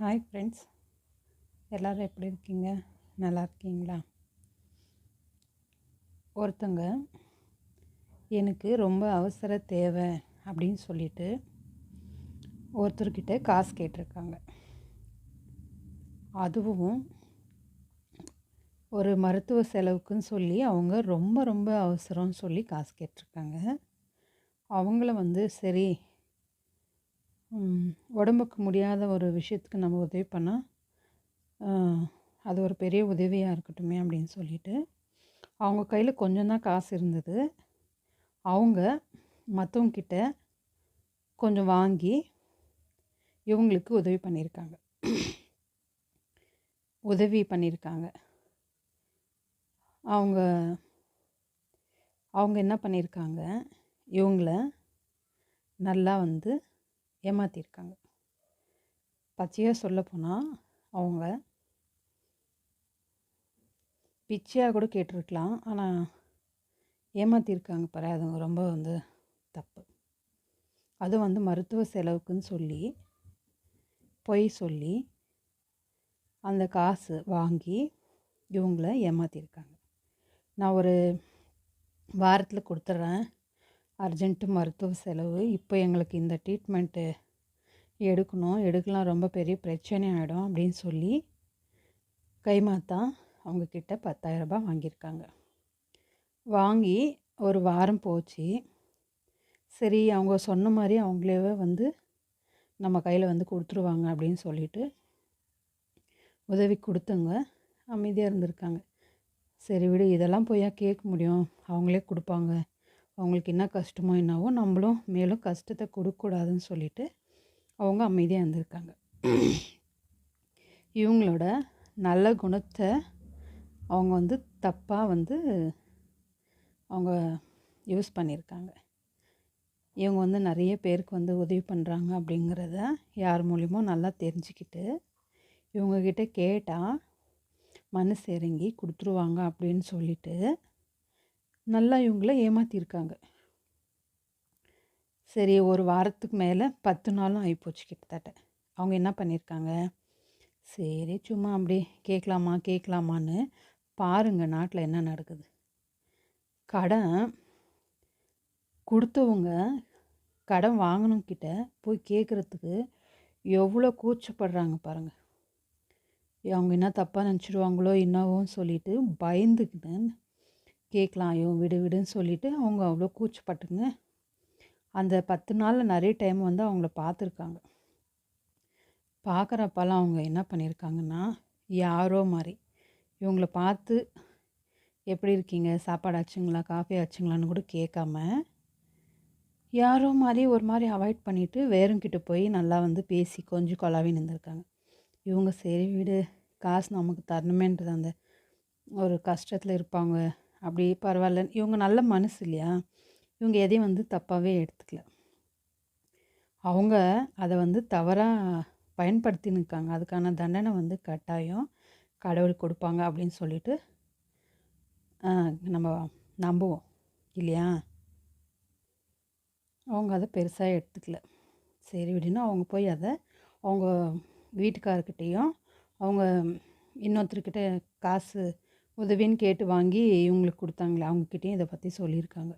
Hi friends எல்லோரும் எப்படி இருக்கீங்க? நல்லா இருக்கீங்களா? ஒருத்தங்க எனக்கு ரொம்ப அவசர தேவை அப்படின்னு சொல்லிட்டு ஒருத்தர்கிட்ட காசு கேட்டிருக்காங்க. அதுவும் ஒரு மருத்துவ செலவுக்குன்னு சொல்லி அவங்க ரொம்ப ரொம்ப அவசரம்னு சொல்லி காசு கேட்டிருக்காங்க. அவங்கள வந்து சரி உடம்புக்கு முடியாத ஒரு விஷயத்துக்கு நம்ம உதவி பண்ணால் அது ஒரு பெரிய உதவியாக இருக்கட்டுமே அப்படின்னு சொல்லிட்டு அவங்க கையில் கொஞ்சம் தான் காசு இருந்தது. அவங்க மற்றவங்கிட்ட கொஞ்சம் வாங்கி இவங்களுக்கு உதவி பண்ணியிருக்காங்க. உதவி பண்ணியிருக்காங்க. அவங்க அவங்க என்ன பண்ணியிருக்காங்க? இவங்கள நல்லா வந்து ஏமாற்றிருக்காங்க பச்சையாக சொல்லப்போனால் அவங்க பிச்சையாக கூட கேட்டிருக்கலாம். ஆனால் ஏமாற்றிருக்காங்க பாரு அது ரொம்ப வந்து தப்பு. அது வந்து மருத்துவ செலவுக்குன்னு சொல்லி பொய் சொல்லி அந்த காசு வாங்கி இவங்கள ஏமாற்றிருக்காங்க நான் ஒரு வாரத்தில் கொடுத்துட்றேன் அர்ஜென்ட்டு மருத்துவ செலவு. இப்போ எங்களுக்கு இந்த ட்ரீட்மெண்ட்டு எடுக்கணும். எடுக்கலாம். ரொம்ப பெரிய பிரச்சனை ஆகிடும் அப்படின்னு சொல்லி கைமாத்தா அவங்கக்கிட்ட பத்தாயிரரூபா வாங்கியிருக்காங்க. வாங்கி ஒரு வாரம் போச்சு. சரி அவங்க சொன்ன மாதிரி அவங்களே வந்து நம்ம கையில் வந்து கொடுத்துருவாங்க அப்படின்னு சொல்லிட்டு உதவி கொடுத்தவங்க அமைதியாக இருந்திருக்காங்க. சரி விடு இதெல்லாம் போய் கேட்க முடியும். அவங்களே கொடுப்பாங்க. அவங்களுக்கு என்ன கஷ்டமோ என்னவோ நம்மளும் மேலும் கஷ்டத்தை கொடுக்கக்கூடாதுன்னு சொல்லிட்டு அவங்க அமைதியாக இருந்திருக்காங்க. இவங்களோட நல்ல குணத்தை அவங்க வந்து தப்பாக வந்து அவங்க யூஸ் பண்ணியிருக்காங்க. இவங்க வந்து நிறைய பேருக்கு வந்து உதவி பண்ணுறாங்க அப்படிங்கிறத யார் மூலியமோ நல்லா தெரிஞ்சுக்கிட்டு இவங்கக்கிட்ட கேட்டால் மனசு இறங்கி கொடுத்துருவாங்க அப்படின்னு சொல்லிட்டு நல்லா இவங்கள ஏமாற்றிருக்காங்க சரி ஒரு வாரத்துக்கு மேலே பத்து நாளும் ஆகிப்போச்சு கிட்டத்தட்ட. அவங்க என்ன பண்ணியிருக்காங்க சரி சும்மா அப்படி கேட்கலாமா கேட்கலாமான்னு பாருங்கள் நாட்டில் என்ன நடக்குது. கடன் கொடுத்தவங்க கடன் வாங்கினவங்கிட்ட போய் கேட்குறதுக்கு எவ்வளோ கூச்சப்படுறாங்க பாருங்கள் அவங்க என்ன தப்பாக நினச்சிடுவாங்களோ என்னவோன்னு சொல்லிட்டு பயந்துக்கிட்டு கேட்கலாம் ஐயோ விடு விடுன்னு சொல்லிட்டு அவங்க அவ்வளோ கூச்சப்பட்டுங்க. அந்த பத்து நாளில் நிறைய டைம் வந்து அவங்கள பார்த்துருக்காங்க. பார்க்குறப்பெல்லாம் அவங்க என்ன பண்ணியிருக்காங்கன்னா யாரோ மாதிரி. இவங்கள பார்த்து எப்படி இருக்கீங்க? சாப்பாடு ஆச்சுங்களா? காஃபி ஆச்சுங்களான்னு கூட கேட்காம யாரோ மாதிரி ஒரு மாதிரி அவாய்ட் பண்ணிவிட்டு வேறுங்கிட்ட போய் நல்லா வந்து பேசி கொஞ்சம் கொலாவி நின்றுருக்காங்க. இவங்க சரி விடு. காசு நமக்கு தரணுமேன்றது அந்த ஒரு கஷ்டத்தில் இருப்பாங்க. அப்படி பரவாயில்ல. இவங்க நல்ல மனசு இல்லையா? இவங்க எதையும் வந்து தப்பாகவே எடுத்துக்கல. அவங்க அதை வந்து தவறாக பயன்படுத்தின்னு இருக்காங்க அதுக்கான தண்டனை வந்து கட்டாயம் கடவுள் கொடுப்பாங்க அப்படின்னு சொல்லிட்டு நம்ம நம்புவோம். இல்லையா? அவங்க அதை பெருசாக எடுத்துக்கல. சரி விடுன்னு அவங்க போய் அதை அவங்க வீட்டுக்காரர்கிட்டேயும் அவங்க இன்னொருத்தர்கிட்ட காசு உதவின்னு கேட்டு வாங்கி இவங்களுக்கு கொடுத்தாங்களே அவங்கக்கிட்டேயும் இதை பற்றி சொல்லியிருக்காங்க.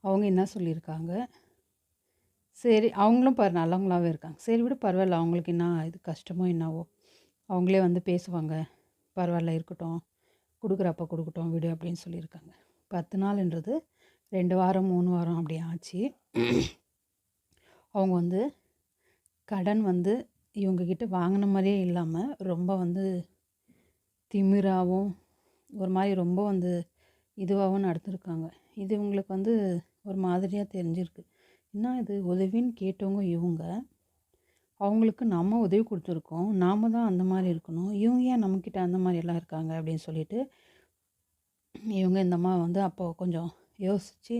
அவங்க என்ன சொல்லியிருக்காங்க? சரி அவங்களும் பாரு நல்லவங்களாகவே இருக்காங்க. சரி விட பரவாயில்ல அவங்களுக்கு என்ன இது கஷ்டமோ என்னவோ. அவங்களே வந்து பேசுவாங்க. பரவாயில்ல இருக்கட்டும் கொடுக்குறப்ப கொடுக்கட்டும் விடு அப்படின்னு சொல்லியிருக்காங்க. பத்து நாள்ன்றது ரெண்டு வாரம் மூணு வாரம் அப்படி ஆச்சு. அவங்க வந்து கடன் வந்து இவங்கக்கிட்ட வாங்கின மாதிரியே இல்லாமல் ரொம்ப வந்து திமிராகவும் ஒரு மாதிரி ரொம்ப வந்து இதுவாகவும் நடத்திருக்காங்க. இது இவங்களுக்கு வந்து ஒரு மாதிரியாக தெரிஞ்சிருக்கு. என்ன இது? உதவின்னு கேட்டவங்க இவங்க. அவங்களுக்கு நம்ம உதவி கொடுத்துருக்கோம். நாம தான் அந்த மாதிரி இருக்கணும். இவங்க ஏன் நம்மக்கிட்ட அந்த மாதிரி எல்லாம் இருக்காங்க அப்படின்னு சொல்லிட்டு இவங்க இந்த அம்மா வந்து அப்போ கொஞ்சம் யோசித்து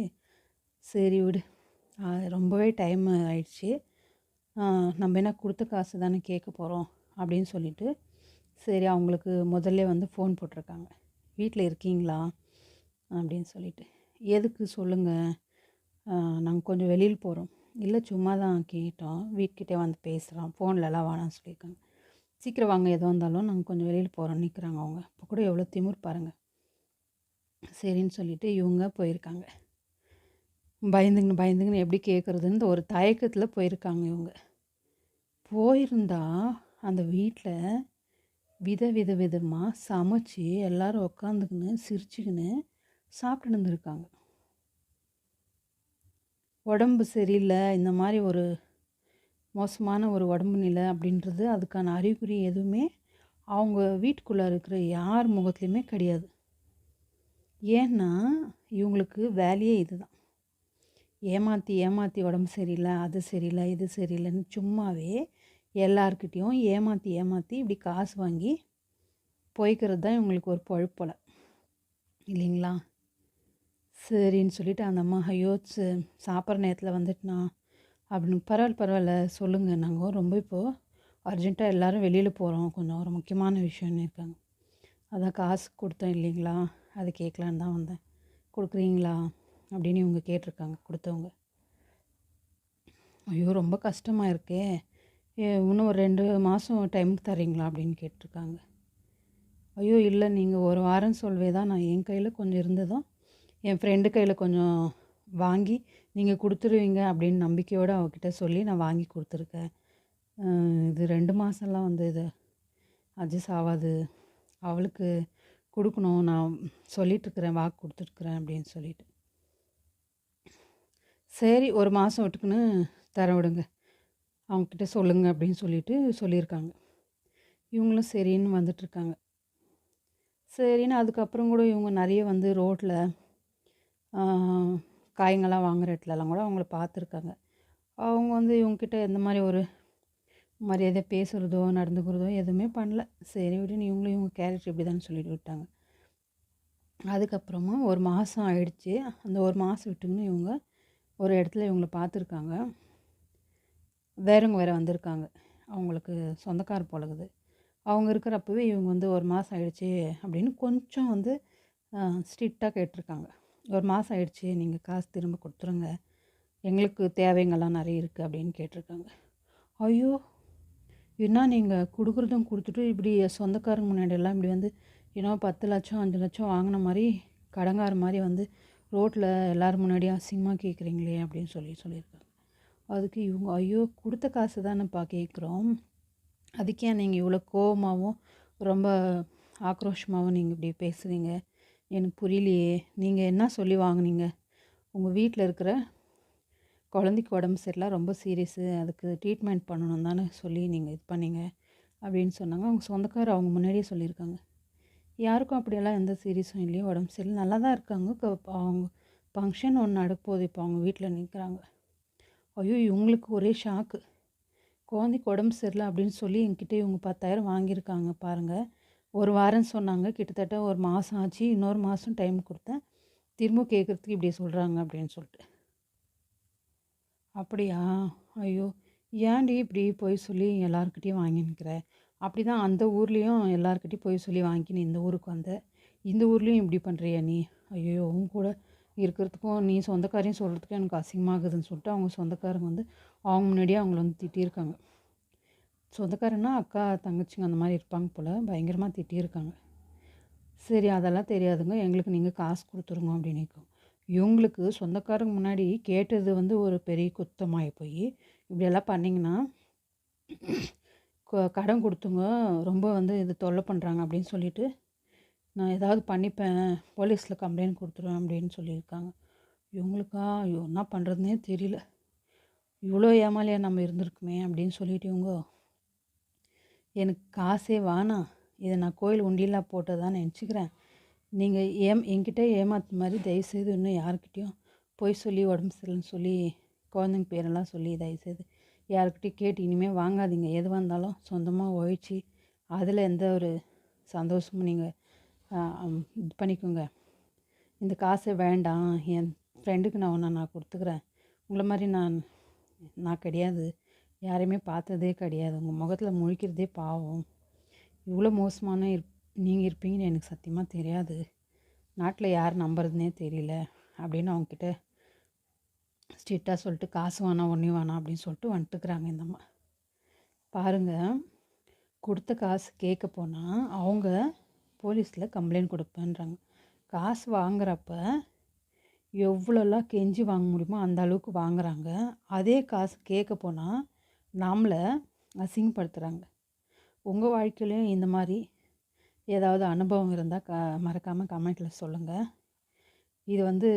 சரி விடு. ரொம்பவே டைம் ஆயிடுச்சு. நம்ம என்ன கொடுத்த காசு தானே கேட்க போகிறோம் அப்படின்னு சொல்லிட்டு சரி அவங்களுக்கு முதல்ல வந்து ஃபோன் போட்டிருக்காங்க. வீட்டில் இருக்கீங்களா? அப்படின்னு சொல்லிட்டு. எதுக்கு சொல்லுங்கள் நாங்கள் கொஞ்சம் வெளியில் போகிறோம் இல்லை சும்மா தான் கேட்டோம். வீட்டுக்கிட்டே வந்து பேசுகிறோம் ஃபோன்லலாம் வேணாம்னு சொல்லியிருக்காங்க. சீக்கிரம் வாங்க எதுவாக இருந்தாலும் நாங்கள் கொஞ்சம் வெளியில் போகிறோம் நிற்கிறாங்க அவங்க. இப்போ கூட எவ்வளோ திமிர் பாருங்கள் சரின்னு சொல்லிட்டு இவங்க போயிருக்காங்க. பயந்துங்கன்னு பயந்துங்கன்னு எப்படி கேட்குறதுன்னு ஒரு தயக்கத்தில் போயிருக்காங்க இவங்க. போயிருந்தா அந்த வீட்டில் வித வித விதமாக சமைச்சு எல்லாரும் உக்காந்துக்கின்னு சிரிச்சுக்கின்னு சாப்பிட்டு இருந்திருக்காங்க. உடம்பு சரியில்லை இந்த மாதிரி ஒரு மோசமான ஒரு உடம்பு நிலை அப்படின்றது அதுக்கான அறிகுறி எதுவுமே அவங்க வீட்டுக்குள்ளே இருக்கிற யார் முகத்துலையுமே கிடையாது. ஏன்னா இவங்களுக்கு வேலையே இதுதான். ஏமாற்றி ஏமாற்றி உடம்பு சரியில்லை அது சரியில்லை இது சரியில்லைன்னு சும்மாவே எல்லார்கிட்டேயும் ஏமாற்றி ஏமாற்றி இப்படி காசு வாங்கி போய்க்கிறது தான் இவங்களுக்கு ஒரு பொழப்போல இல்லைங்களா? சரின்னு சொல்லிட்டு அந்த அம்மா ஐயோ சாப்பிட்ற நேரத்தில் வந்துட்டுனா? அப்படின்னு பரவாயில்ல பரவாயில்ல சொல்லுங்கள் நாங்கள் ரொம்ப இப்போது அர்ஜென்ட்டாக எல்லோரும் வெளியில் போகிறோம் கொஞ்சம் ஒரு முக்கியமான விஷயம்னு இருக்காங்க. அதான் காசு கொடுத்தேன் இல்லைங்களா? அது கேட்கலான்னு தான் வந்தேன். கொடுக்குறீங்களா? அப்படின்னு இவங்க கேட்டிருக்காங்க கொடுத்தவங்க. ஐயோ ரொம்ப கஷ்டமாக இருக்கே. இன்னும் ஒரு ரெண்டு மாதம் டைமுக்கு தரீங்களா அப்படின்னு கேட்டிருக்காங்க. ஐயோ இல்லை நீங்கள் ஒரு வாரம் சொல்வே தான் நான் என் கையில் கொஞ்சம் இருந்ததும் என் ஃப்ரெண்டு கையில் கொஞ்சம் வாங்கி நீங்கள் கொடுத்துருவீங்க அப்படின்னு நம்பிக்கையோடு அவகிட்ட சொல்லி நான் வாங்கி கொடுத்துருக்கேன். இது ரெண்டு மாதம்லாம் வந்து இது அட்ஜஸ்ட் ஆகாது. அவளுக்கு கொடுக்கணும் நான் சொல்லிகிட்ருக்குறேன் வாக்கு கொடுத்துருக்குறேன் அப்படின்னு சொல்லிட்டு. சரி ஒரு மாதம் விட்டுக்குன்னு தர விடுங்க. அவங்கக்கிட்ட சொல்லுங்க அப்படின்னு சொல்லிட்டு சொல்லியிருக்காங்க. இவங்களும் சரின்னு வந்துட்டுருக்காங்க. சரின்னு அதுக்கப்புறம் கூட இவங்க நிறைய வந்து ரோட்டில் காய்ங்கள்லாம் வாங்குற இடத்துலலாம் கூட அவங்கள பார்த்துருக்காங்க. அவங்க வந்து இவங்கக்கிட்ட எந்த மாதிரி ஒரு மரியாதை பேசுகிறதோ நடந்துக்கிறதோ எதுவுமே பண்ணல. சரி விட்டுன்னு இவங்களும் இவங்க கேரக்டர் இப்படி தான் சொல்லிட்டு விட்டாங்க. அதுக்கப்புறமா ஒரு மாதம் ஆயிடுச்சு. அந்த ஒரு மாதம் விட்டுங்கன்னு இவங்க ஒரு இடத்துல இவங்கள பார்த்துருக்காங்க. வேறவங்க வேறு வந்திருக்காங்க. அவங்களுக்கு சொந்தக்கார போலகுது. அவங்க இருக்கிறப்பவே இவங்க வந்து ஒரு மாதம் ஆயிடுச்சு அப்படின்னு கொஞ்சம் வந்து ஸ்ட்ரிக்டாக கேட்டிருக்காங்க. ஒரு மாதம் ஆயிடுச்சு நீங்கள் காசு திரும்ப கொடுத்துருங்க. எங்களுக்கு தேவைங்கள்லாம் நிறைய இருக்குது அப்படின்னு கேட்டிருக்காங்க. ஐயோ! என்ன நீங்கள் கொடுக்குறதும் கொடுத்துட்டு இப்படி சொந்தக்காரங்க முன்னாடியெல்லாம் இப்படி வந்து ஏன்னா பத்து லட்சம் அஞ்சு லட்சம் வாங்கின மாதிரி கடங்கார மாதிரி வந்து ரோட்டில் எல்லோரும் முன்னாடியே அசிங்கமாக கேட்குறீங்களே அப்படின்னு சொல்லி சொல்லியிருக்காங்க. அதுக்கு இவங்க ஐயோ கொடுத்த காசு தானேப்பா கேட்குறோம். அதுக்கே நீங்கள் இவ்வளோ கோவமாகவும் ரொம்ப ஆக்ரோஷமாகவும் நீங்கள் இப்படி பேசுகிறீங்க எனக்கு புரியலையே. நீங்கள் என்ன சொல்லி வாங்குனீங்க? உங்கள் வீட்டில் இருக்கிற குழந்தைக்கு உடம்பு சரியில்லை ரொம்ப சீரியஸு. அதுக்கு ட்ரீட்மெண்ட் பண்ணணும் தானே சொல்லி நீங்கள் இது பண்ணீங்க அப்படின்னு சொன்னாங்க. அவங்க சொந்தக்காரர் அவங்க முன்னாடியே சொல்லியிருக்காங்க. யாருக்கும் அப்படியெல்லாம் எந்த சீரியஸும் இல்லையோ. உடம்பு சரியில்லை. நல்லா தான் இருக்காங்க அவங்க ஃபங்க்ஷன் ஒன்று நடப்போகுது. இப்போ அவங்க வீட்டில் நிற்கிறாங்க ஐயோ இவங்களுக்கு ஒரே ஷாக்கு. குழந்தைக்கு உடம்பு சரியில்லை அப்படின்னு சொல்லி என்கிட்ட இவங்க பத்தாயிரம் வாங்கியிருக்காங்க பாருங்கள் ஒரு வாரம்னு சொன்னாங்க. கிட்டத்தட்ட ஒரு மாதம் ஆச்சு. இன்னொரு மாதம் டைம் கொடுத்தேன். திரும்ப கேட்குறதுக்கு இப்படி சொல்கிறாங்க அப்படின்னு சொல்லிட்டு. அப்படியா? ஐயோ ஏன்டி இப்படி போய் சொல்லி எல்லாருக்கிட்டேயும் வாங்கினுக்கிற? அப்படி தான் அந்த ஊர்லேயும் எல்லாருக்கிட்டையும் போய் சொல்லி வாங்கினு இந்த ஊருக்கு வந்த. இந்த ஊர்லேயும் இப்படி பண்ணுறியா நீ? ஐயோ உன் கூட இருக்கிறதுக்கும் நீ சொந்தக்காரையும் சொல்கிறதுக்கும் எனக்கு அசிங்கமாகுதுன்னு சொல்லிட்டு அவங்க சொந்தக்காரங்க வந்து அவங்க முன்னாடியே அவங்கள வந்து திட்டியிருக்காங்க. சொந்தக்காரன்னா அக்கா தங்கச்சிங்க அந்த மாதிரி இருப்பாங்க போல் பயங்கரமாக திட்டியிருக்காங்க. சரி அதெல்லாம் தெரியாதுங்க. எங்களுக்கு நீங்கள் காசு கொடுத்துருங்க அப்படின்னு இவங்களுக்கு சொந்தக்காரங்க முன்னாடி கேட்டது வந்து ஒரு பெரிய குத்தமாகி போய் இப்படியெல்லாம் பண்ணிங்கன்னா கடன் கொடுத்துங்க. ரொம்ப வந்து இது தொல்லை பண்ணுறாங்க அப்படின்னு சொல்லிட்டு நான் ஏதாவது பண்ணிப்பேன் போலீஸில் கம்ப்ளைண்ட் கொடுத்துருவேன் அப்படின்னு சொல்லியிருக்காங்க. இவங்களுக்கா? ஐயோ என்ன பண்ணுறதுனே தெரியல. இவ்வளோ ஏமாலியாக நம்ம இருந்திருக்குமே அப்படின்னு சொல்லிட்டு இவங்க எனக்கு காசே வேணாம். இதை நான் கோயில் உண்டியலாக போட்டதான் நினச்சிக்கிறேன். நீங்கள் ஏம் என்கிட்ட ஏமாத்து மாதிரி தயவுசெய்து இன்னும் யாருக்கிட்டேயும் போய் சொல்லி உடம்பு சரியில்லைன்னு சொல்லி குழந்தைங்க பேரெல்லாம் சொல்லி தயவுசெய்து யாருக்கிட்டையும் கேட்டு இனிமேல் வாங்காதீங்க. எதுவாக இருந்தாலும் சொந்தமாக உழைச்சி அதில் எந்த ஒரு சந்தோஷமும் நீங்கள் இது பண்ணிக்கோங்க. இந்த காசு வேண்டாம். என் ஃப்ரெண்டுக்கு நான் ஒன்று நான் கொடுத்துக்கிறேன். உங்களை மாதிரி நான் நான் கிடையாது. யாரையுமே பார்த்ததே கிடையாது. உங்கள் முகத்தில் முழிக்கிறதே பாவம். இவ்வளோ மோசமான இருப் நீங்கள் இருப்பீங்கன்னு எனக்கு சத்தியமாக தெரியாது. நாட்டில் யார் நம்புறதுனே தெரியல. அப்படின்னு அவங்கக்கிட்ட ஸ்ட்ரிக்டாக சொல்லிட்டு காசு வேணாம் ஒன்றையும் வேணாம் அப்படின்னு சொல்லிட்டு வந்துட்டுக்கிறாங்க இந்த அம்மா. பாருங்கள் கொடுத்த காசு கேட்க போனால் அவங்க போலீஸில் கம்ப்ளைண்ட் கொடுப்பேன்றாங்க. காசு வாங்குறப்ப எவ்வளோலாம் கெஞ்சி வாங்க முடியுமோ அந்த அளவுக்கு வாங்குறாங்க. அதே காசு கேட்க போனால் நம்மளை அசிங்கப்படுத்துகிறாங்க உங்கள் வாழ்க்கையிலையும் இந்த மாதிரி ஏதாவது அனுபவம் இருந்தால் க மறக்காமல் கமெண்ட்டில் சொல்லுங்கள் இது வந்து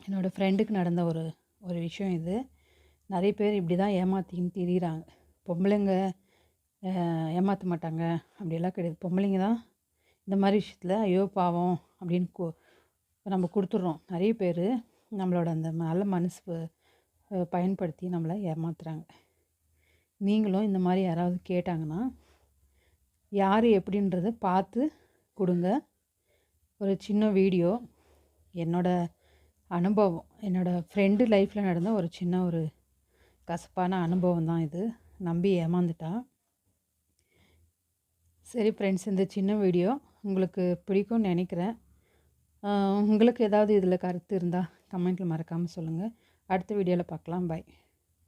என்னோடய ஃப்ரெண்டுக்கு நடந்த ஒரு ஒரு விஷயம் இது. நிறைய பேர் இப்படி தான் ஏமாத்தின்னு திரியிறாங்க. பொம்பளைங்க ஏமாற்ற மாட்டாங்க அப்படியெல்லாம் கிடையாது. பொம்பளைங்க தான் இந்த மாதிரி விஷயத்தில் ஐயோ பாவம் அப்படின்னு கு நம்ம கொடுத்துட்றோம். நிறைய பேர் நம்மளோட அந்த நல்ல மனசு பயன்படுத்தி நம்மளை ஏமாத்துறாங்க. நீங்களும் இந்த மாதிரி யாராவது கேட்டாங்கன்னா யார் எப்படின்றத பார்த்து கொடுங்க. ஒரு சின்ன வீடியோ என்னோட அனுபவம் என்னோடய ஃப்ரெண்டு லைஃப்பில் நடந்த ஒரு சின்ன ஒரு கசப்பான அனுபவம் தான் இது. நம்பி ஏமாந்துட்டான் சரி ஃப்ரெண்ட்ஸ் இந்த சின்ன வீடியோ உங்களுக்கு பிடிக்கும்னு நினைக்கிறேன். உங்களுக்கு ஏதாவது இதில் கருத்து இருந்தால் கமெண்ட்டில் மறக்காமல் சொல்லுங்கள் அடுத்த வீடியோவில் பார்க்கலாம் பை.